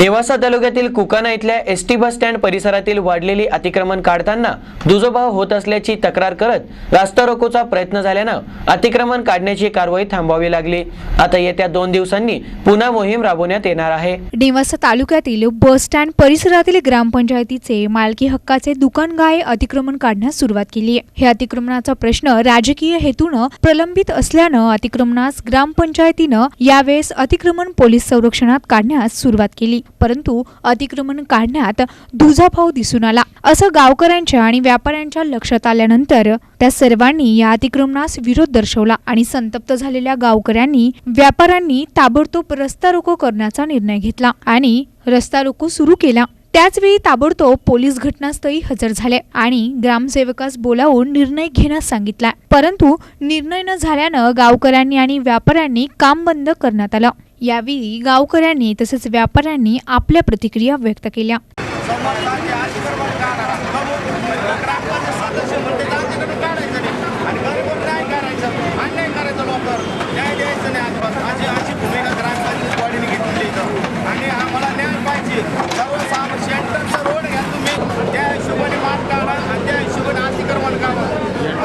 नेवासा तालुक्यातील कुकाना इथल्या S T bus stand परिसरातील वाढलेली अतिक्रमण काढताना दुजोभाव होत असल्याची तक्रार करत रास्ता रोकोचा प्रयत्न झाल्यानं अतिक्रमण काढण्याची कारवाई थांबवावी लागली. आता येत्या दोन दिवसांनी पुन्हा मोहीम राबवण्यात येणार आहे. नेवासा तालुक्यातील बस स्टँड परिसरातील ग्रामपंचायतीचे मालकी हक्काचे दुकान गाळे अतिक्रमण काढण्यास सुरुवात केली हे अतिक्रमणाचा प्रश्न राजकीय हेतूनं प्रलंबित असल्यानं अतिक्रमणास ग्रामपंचायतीनं यावेळेस अतिक्रमण पोलीस संरक्षणात काढण्यास सुरुवात केली. परंतु अतिक्रमण काढण्यात दुजाभाव दिसून आला. असं गावकऱ्यांच्या आणि व्यापाऱ्यांच्या लक्षात आल्यानंतर त्या सर्वांनी या अतिक्रमणास विरोध दर्शवला आणि संतप्त झालेल्या गावकऱ्यांनी व्यापाऱ्यांनी ताबडतोब रस्ता रोको करण्याचा निर्णय घेतला आणि रस्ता रोको सुरू केला. त्याचवेळी ताबडतोब पोलीस घटनास्थळी हजर झाले आणि ग्रामसेवकास बोलावून निर्णय घेण्यास सांगितला. परंतु निर्णय न झाल्यानं गावकऱ्यांनी आणि व्यापाऱ्यांनी काम बंद करण्यात आलं. यावेळी गावकऱ्यांनी तसेच व्यापाऱ्यांनी आपल्या प्रतिक्रिया व्यक्त केल्या.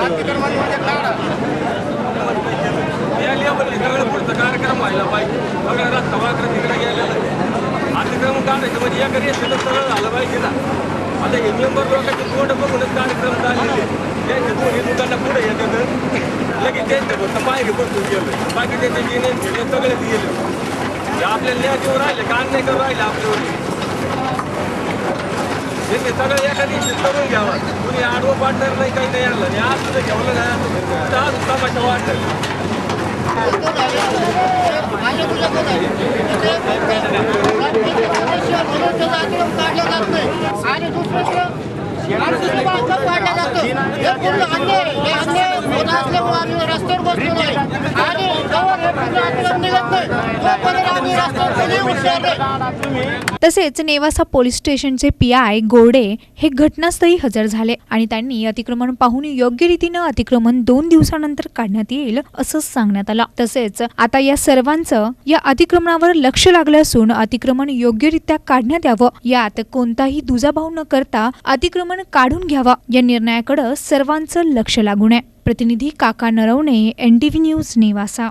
अतिक्रमण काय म्हणजे लेवलने पुढचा कार्यक्रम व्हायला पाहिजे. वगैरे रस्ता वाकडं तिकडे गेलेला आहे. अतिक्रमण काढायचं म्हणजे या घरी तर सगळं झालं पाहिजे ना. आता हे मेंबर लोकांचे तोंड बघूनच कार्यक्रम झालेले त्यांचे दोन्ही दुकानं पुढे येतात. लगेच त्यांच्या फक्त पाय बसून गेलं. बाकी त्यांचे जिने फिने सगळे गेले. हे आपल्याला न्याय राहिले का नाही करून राहिले आपल्यावर? त्यांनी सगळं एका दिवशी करून घ्यावा. कुणी आडवं पाडणार नाही काही नाही आणलं आणि आज सुद्धा घेऊन नाही आज तमाशा वाटतं. आणि दुसरं बांधकाम काढलं जातं हे पूर्ण अन्याय हे अन्याय होत असल्यामुळे आम्ही रस्त्यावर बसलेलो आहे आणि गावात पूर्ण आंदोलन निघत नाही तोपर्यंत आम्ही रस्त्यावर तसेच नेवासा पोलीस स्टेशनचे पी आय गोडे हे घटनास्थळी हजर झाले आणि त्यांनी अतिक्रमण पाहून योग्य रीतीनं अतिक्रमण दोन दिवसानंतर काढण्यात येईल असं सांगण्यात आलं. तसेच आता या सर्वांचं या अतिक्रमणावर लक्ष लागलं असून अतिक्रमण योग्यरित्या काढण्यात यावं यात कोणताही दुजाभाव न करता अतिक्रमण काढून घ्यावा या निर्णयाकडे सर्वांचं लक्ष लागून आहे. प्रतिनिधी काका नरवणे एनटीव्ही न्यूज नेवासा.